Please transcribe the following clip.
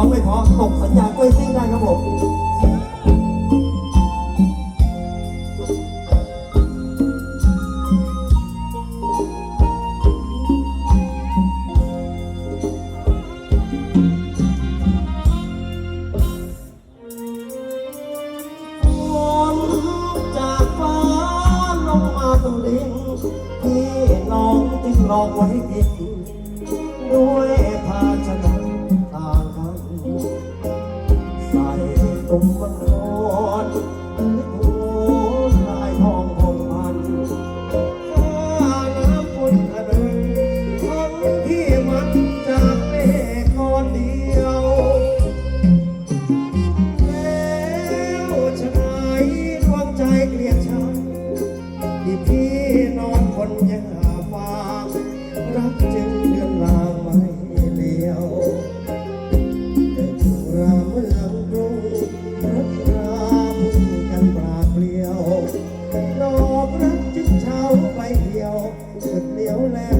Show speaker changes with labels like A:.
A: ้องไม่เพอตกสัญญาณกล้วยซิ่งได้ครับผมฝนจากฟ้าลงมาตรงดินพี่น้องจึงลองไว้กิน นอนคนยาฟางรักจึงเดือนลางไม่เลี้ยวแต่ทุราเมืองกรุงรักราพุ่งกันปราเปลี่ยวดอกรักจึงเช้าไปเหี่ยวสุดเลี้ยวแล้ว